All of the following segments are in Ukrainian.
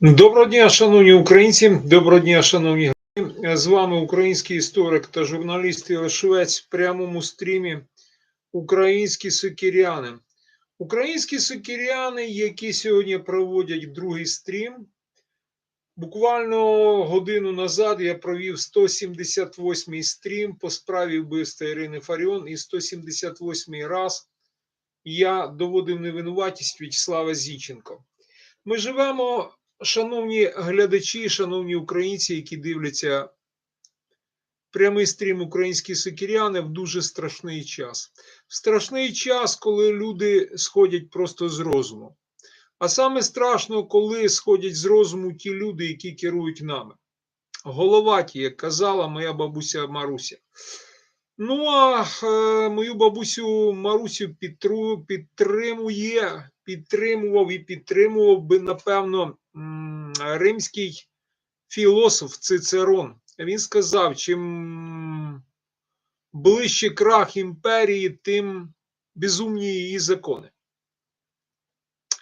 Доброго дня, шановні українці. Доброго дня, шановні гості. З вами український історик та журналіст Швець в прямому стрімі Українські сокиряни. Українські сокиряни, які сьогодні проводять другий стрім. Буквально годину назад я провів 178-й стрім по справі вбивства Ірини Фаріон, і 178-й раз я доводив невинуватість В'ячеслава Зіченко. Ми живемо Шановні глядачі, шановні українці, які дивляться прямий стрім українські сокіряни в дуже страшний час. В страшний час, коли люди сходять просто з розуму. А саме страшно, коли сходять з розуму ті люди, які керують нами. Головаті, як казала моя бабуся Маруся. Ну а е, мою бабусю Марусю підтру, підтримує, підтримував і підтримував би, напевно, римський філософ Цицерон. Він сказав: чим ближче крах імперії, тим безумні її закони.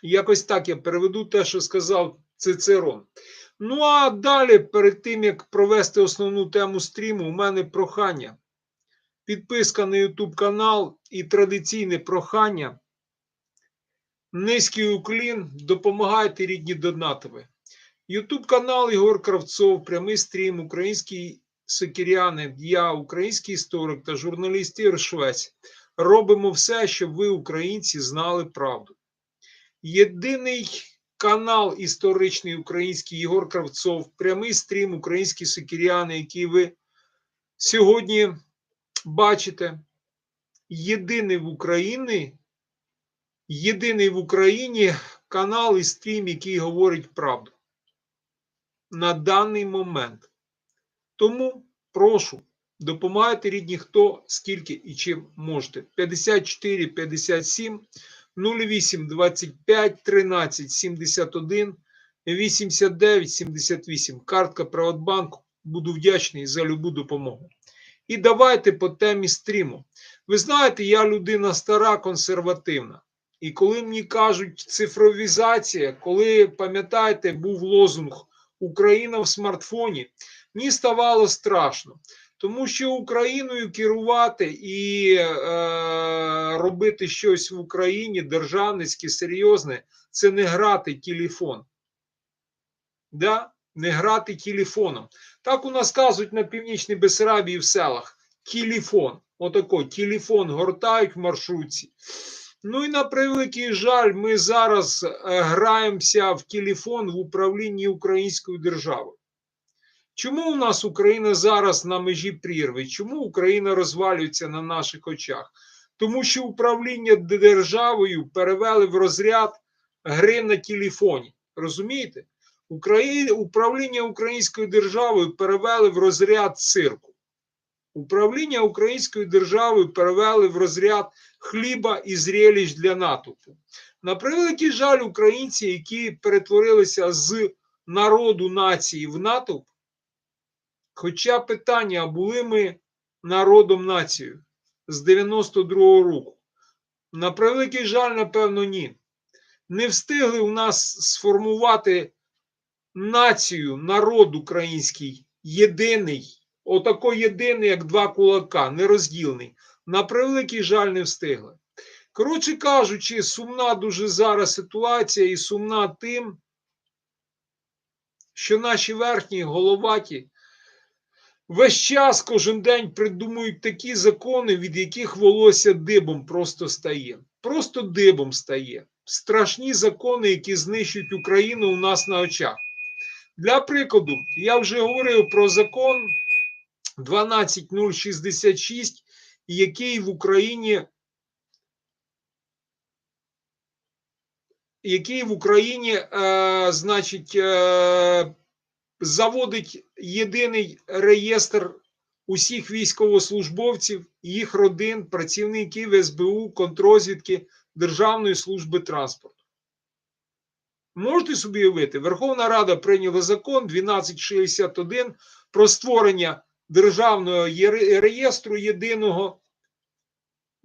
Якось так я переведу те, що сказав Цицерон. Ну а далі, перед тим як провести основну тему стріму, у мене прохання. Підписка на YouTube канал і традиційне прохання. Низький уклін, допомагайте рідні донатові. Ютуб канал Ігор Кравцов, прямий стрім, українські сокіряни, я, український історик та журналіст Ігор Швець. Робимо все, щоб ви, українці, знали правду. Єдиний канал історичний український Ігор Кравцов, прямий стрім, українські сокіряни, який ви сьогодні бачите. Єдиний в Україні єдиний в Україні канал і стрім, який говорить правду на даний момент. Тому прошу, допомагайте рідні, хто скільки і чим можете. 54 57 08 25 13 71 89 78. Картка Приватбанку. Буду вдячний за любу допомогу. І давайте по темі стріму. Ви знаєте, я людина стара, консервативна. І коли мені кажуть цифровізація, коли пам'ятаєте, був лозунг Україна в смартфоні, мені ставало страшно, тому що Україною керувати і е, робити щось в Україні державницьке, серйозне, це не грати телефон. Да? Не грати телефоном. Так у нас кажуть на північній Бесарабії в селах. Телефон. Отако, телефон гортають в маршрутці. Ну і на превеликий жаль, ми зараз е, граємося в телефон в управлінні українською державою. Чому у нас Україна зараз на межі прірви? Чому Україна розвалюється на наших очах? Тому що управління державою перевели в розряд гри на телефоні. Розумієте? Украї... Управління українською державою перевели в розряд цирку. Управління українською державою перевели в розряд хліба і зрелищ для натовпу. На превеликий жаль, українці, які перетворилися з народу нації в натовп, хоча питання, були ми народом нацією з 92-го року. На превеликий жаль, напевно, ні. Не встигли у нас сформувати націю, народ український єдиний отако єдиний, як два кулака, нероздільний. На превеликий жаль, не встигли. Коротше кажучи, сумна дуже зараз ситуація і сумна тим, що наші верхні головаті весь час кожен день придумують такі закони, від яких волосся дибом просто стає. Просто дибом стає. Страшні закони, які знищують Україну у нас на очах. Для прикладу, я вже говорив про закон. 12066, який в Україні який в Україні, е, значить, е, заводить єдиний реєстр усіх військовослужбовців, їх родин, працівників СБУ, контрозвідки Державної служби транспорту. Можете собі уявити, Верховна Рада прийняла закон 1261 про створення державного реєстру єдиного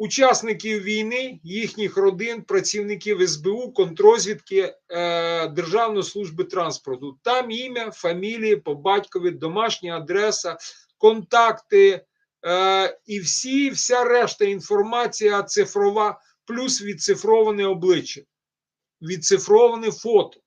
учасників війни, їхніх родин, працівників СБУ, контрозвідки е, Державної служби транспорту. Там ім'я, фамілії, по батькові, домашня адреса, контакти е, і всі, вся решта інформація цифрова, плюс відцифроване обличчя, відцифроване фото.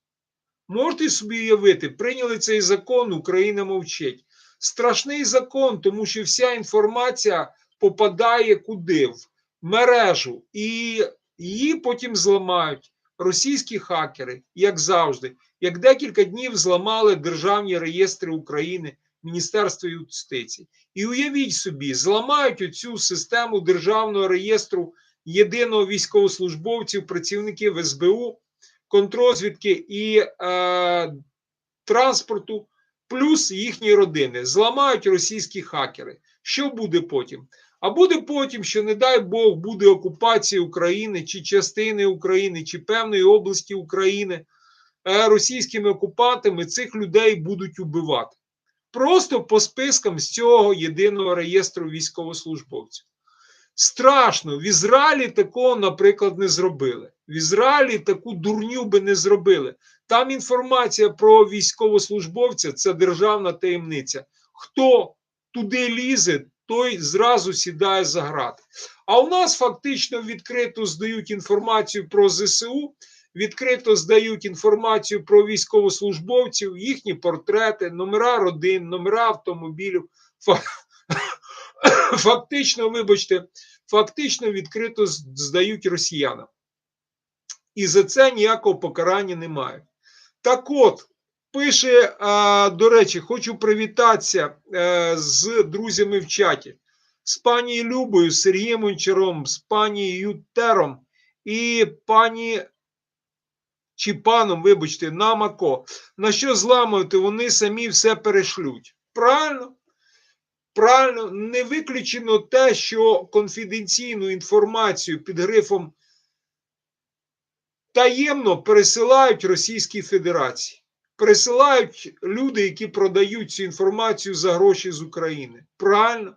Можете собі уявити, прийняли цей закон, Україна мовчить. Страшний закон, тому що вся інформація попадає куди? В мережу, і її потім зламають російські хакери, як завжди, як декілька днів зламали державні реєстри України, Міністерство юстиції. І уявіть собі, зламають оцю систему державного реєстру єдиного військовослужбовців, працівників СБУ, контрозвідки і е, транспорту, плюс їхні родини. Зламають російські хакери. Що буде потім? А буде потім, що, не дай Бог, буде окупація України чи частини України, чи певної області України е, російськими окупантами цих людей будуть убивати. Просто по спискам з цього єдиного реєстру військовослужбовців. Страшно, в Ізраїлі такого, наприклад, не зробили. В Ізраїлі таку дурню би не зробили. Там інформація про військовослужбовця це державна таємниця. Хто туди лізе, той зразу сідає за грати. А у нас фактично відкрито здають інформацію про ЗСУ, відкрито здають інформацію про військовослужбовців, їхні портрети, номера родин, номера автомобілів. Фактично, вибачте, фактично відкрито здають росіянам. І за це ніякого покарання немає. Так от, пише, до речі, хочу привітатися е, з друзями в чаті, з пані Любою, Сергієм Гончаром, з пані Ютером і пані чи паном, вибачте, Намако. На що зламувати, вони самі все перешлють. Правильно? Правильно, не виключено те, що конфіденційну інформацію під грифом таємно пересилають Російській Федерації. Пересилають люди, які продають цю інформацію за гроші з України. Правильно?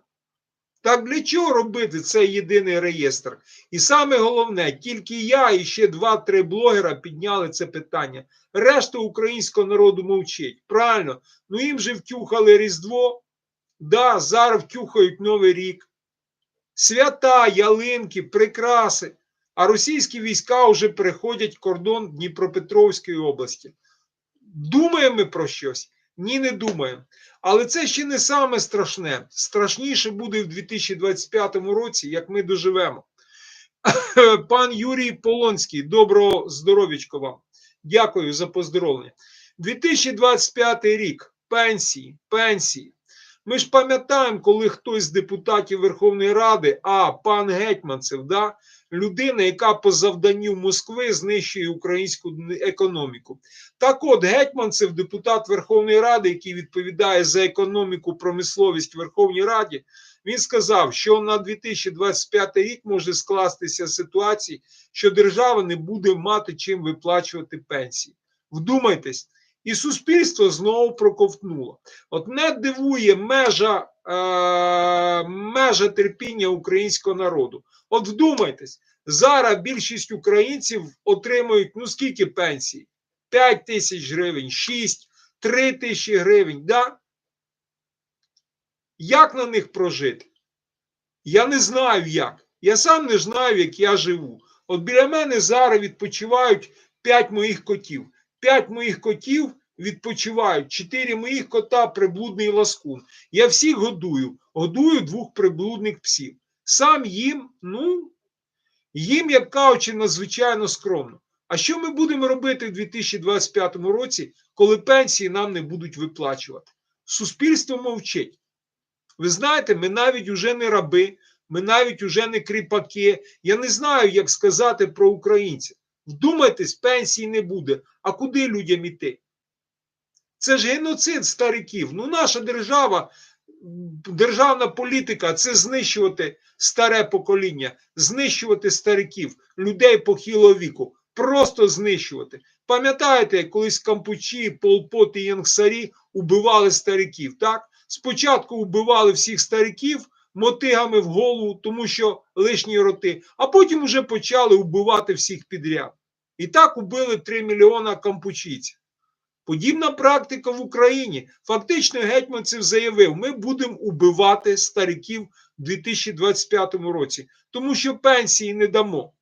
Так для чого робити цей єдиний реєстр? І саме головне, тільки я і ще два-три блогера підняли це питання. Решта українського народу мовчить. Правильно, ну їм же втюхали Різдво. Да, зараз втюхають Новий рік. Свята, ялинки, прикраси. А російські війська вже переходять кордон Дніпропетровської області. Думаємо ми про щось? Ні, не думаємо. Але це ще не саме страшне. Страшніше буде в 2025 році, як ми доживемо. Пан Юрій Полонський, доброго здоров'ячко вам. Дякую за поздоровлення. 2025 рік. Пенсії, пенсії. Ми ж пам'ятаємо, коли хтось з депутатів Верховної Ради, а пан Гетьманцев, да, людина, яка по завданню Москви знищує українську економіку. Так от, Гетьманцев, депутат Верховної Ради, який відповідає за економіку, промисловість в Верховній Раді, він сказав, що на 2025 рік може скластися ситуація, що держава не буде мати чим виплачувати пенсії. Вдумайтесь. І суспільство знову проковтнуло. От не дивує межа е, межа терпіння українського народу. От вдумайтесь, зараз більшість українців отримують ну скільки пенсій? 5 тисяч гривень, 6, 3 тисячі гривень. Да? Як на них прожити? Я не знаю як. Я сам не знаю, як я живу. От біля мене зараз відпочивають 5 моїх котів. П'ять моїх котів відпочивають, чотири моїх кота приблудний ласкун. Я всіх годую, годую двох приблудних псів. Сам їм, ну, їм, як кажучи, надзвичайно скромно. А що ми будемо робити в 2025 році, коли пенсії нам не будуть виплачувати? Суспільство мовчить. Ви знаєте, ми навіть уже не раби, ми навіть уже не кріпаки. Я не знаю, як сказати про українців. Вдумайтесь, пенсії не буде. А куди людям іти? Це ж геноцид стариків. Ну, наша держава, державна політика це знищувати старе покоління, знищувати стариків, людей похилого віку. Просто знищувати. Пам'ятаєте, колись Кампучі, Полпот і Янгсарі убивали стариків, так? Спочатку вбивали всіх стариків, мотигами в голову, тому що лишні роти, а потім вже почали вбивати всіх підряд. І так убили 3 мільйона кампучійців. Подібна практика в Україні. Фактично, Гетьманцев заявив: ми будемо убивати стариків у 2025 році, тому що пенсії не дамо.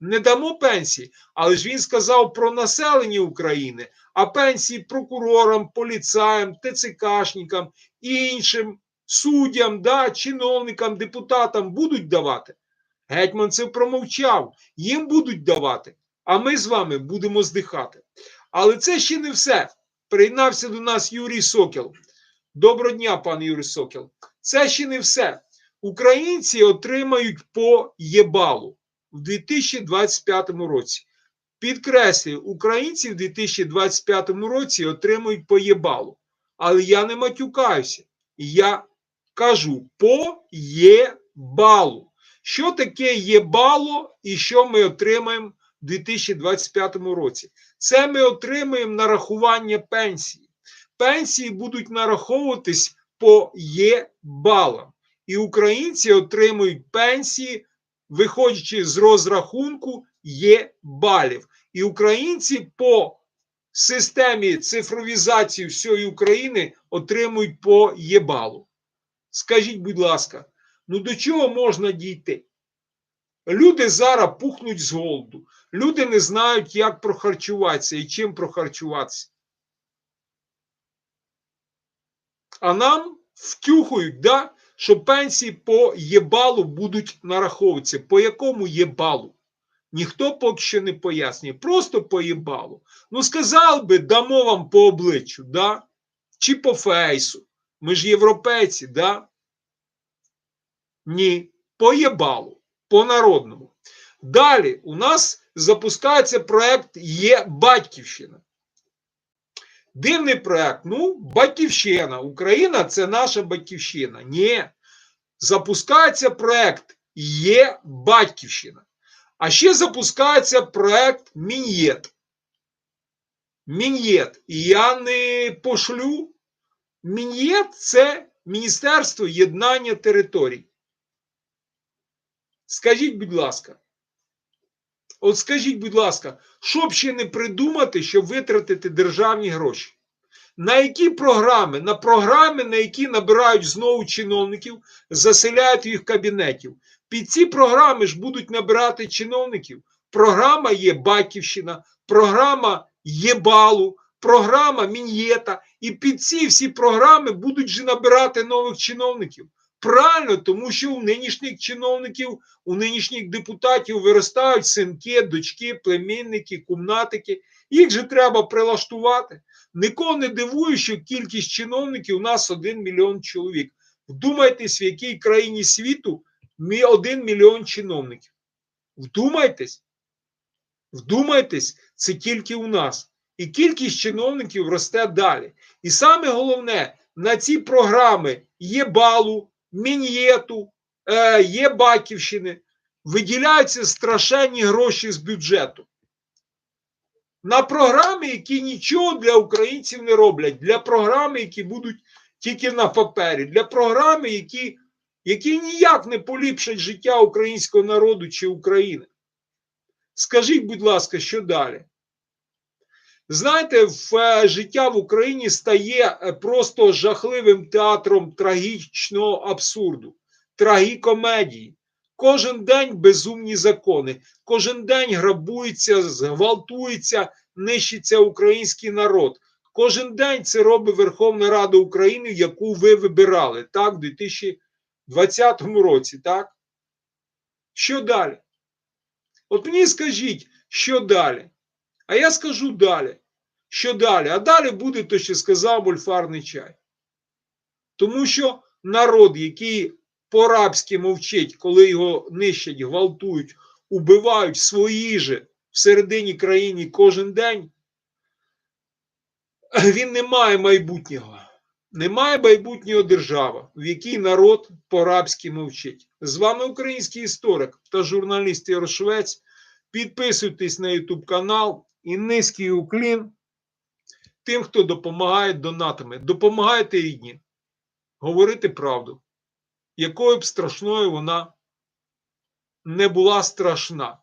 Не дамо пенсії, але ж він сказав про населення України, а пенсії прокурорам, поліцаям, ТЦКшникам і іншим суддям, да, чиновникам, депутатам будуть давати. Гетьманцев промовчав, їм будуть давати, а ми з вами будемо здихати. Але це ще не все. Приєднався до нас Юрій Сокіл. Доброго дня, пан Юрій Сокіл. Це ще не все. Українці отримають по єбалу в 2025 році. Підкреслюю, українці в 2025 році отримують по єбалу. Але я не матюкаюся. Я кажу по єбалу. Що таке єбало і що ми отримаємо в 2025 році? Це ми отримаємо нарахування пенсії. Пенсії будуть нараховуватись по єбалам. І українці отримують пенсії, виходячи з розрахунку єбалів. І українці по системі цифровізації всієї України отримують по єбалу. Скажіть, будь ласка, ну до чого можна дійти? Люди зараз пухнуть з голоду. Люди не знають, як прохарчуватися і чим прохарчуватися. А нам втюхують, да, що пенсії по єбалу будуть нараховуватися. По якому єбалу? Ніхто поки що не пояснює. Просто по єбалу. Ну, сказав би, дамо вам по обличчю, да? чи по фейсу. Ми ж європейці, да? Ні, по єбалу, по народному. Далі у нас запускається проект Є Батьківщина. Дивний проект. Ну, Батьківщина. Україна це наша батьківщина. Ні. Запускається проект Є Батьківщина. А ще запускається проект Мін'єт. Мін'єт. І я не пошлю. Мін'єт це Міністерство єднання територій. Скажіть, будь ласка. От скажіть, будь ласка, що б ще не придумати, щоб витратити державні гроші? На які програми? На програми, на які набирають знову чиновників, заселяють їх кабінетів. Під ці програми ж будуть набирати чиновників. Програма є Батьківщина, програма є Балу, програма Мін'єта. І під ці всі програми будуть же набирати нових чиновників. Правильно, тому що у нинішніх чиновників, у нинішніх депутатів виростають синки, дочки, племінники, кумнатики. Їх же треба прилаштувати. Нікого не дивує, що кількість чиновників у нас 1 мільйон чоловік. Вдумайтесь, в якій країні світу мі- 1 мільйон чиновників. Вдумайтесь. Вдумайтесь, це тільки у нас. І кількість чиновників росте далі. І саме головне, на ці програми є балу, мін'єту, е, є батьківщини, виділяються страшенні гроші з бюджету. На програми, які нічого для українців не роблять, для програми, які будуть тільки на папері, для програми, які, які ніяк не поліпшать життя українського народу чи України. Скажіть, будь ласка, що далі? Знаєте, в е, життя в Україні стає е, просто жахливим театром трагічного абсурду, трагікомедії. Кожен день безумні закони, кожен день грабується, зґвалтується, нищиться український народ. Кожен день це робить Верховна Рада України, яку ви вибирали, так, в 2020 році, так? Що далі? От мені скажіть, що далі? А я скажу далі. Що далі? А далі буде то, що сказав мульфарний чай. Тому що народ, який по-рабськи мовчить, коли його нищать, гвалтують, убивають свої же всередині країни кожен день, він не має майбутнього. Немає майбутнього держава, в якій народ по-рабськи мовчить. З вами український історик та журналіст Ярошвець. Підписуйтесь на YouTube канал і низький уклін тим, хто допомагає донатами. Допомагайте рідні. Говорити правду. якою б страшною вона не була страшна.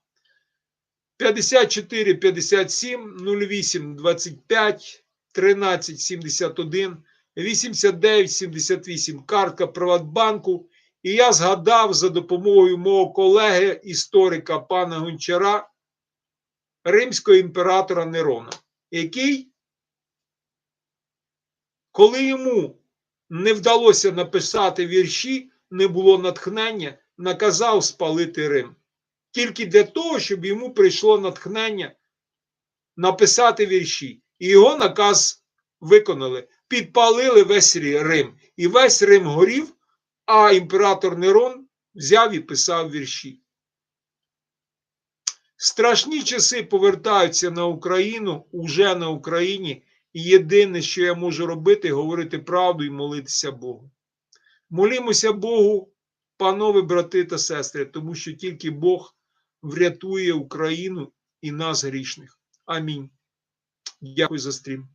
54 57 08 25 13 71 89 78 картка Приватбанку. І я згадав за допомогою мого колеги, історика пана Гончара, римського імператора Нерона, який, коли йому не вдалося написати вірші, не було натхнення, наказав спалити Рим. Тільки для того, щоб йому прийшло натхнення написати вірші. І його наказ виконали. Підпалили весь Рим. І весь Рим горів, а імператор Нерон взяв і писав вірші. Страшні часи повертаються на Україну, уже на Україні. І єдине, що я можу робити, говорити правду і молитися Богу. Молімося Богу, панове, брати та сестри, тому що тільки Бог врятує Україну і нас грішних. Амінь. Дякую за стрім.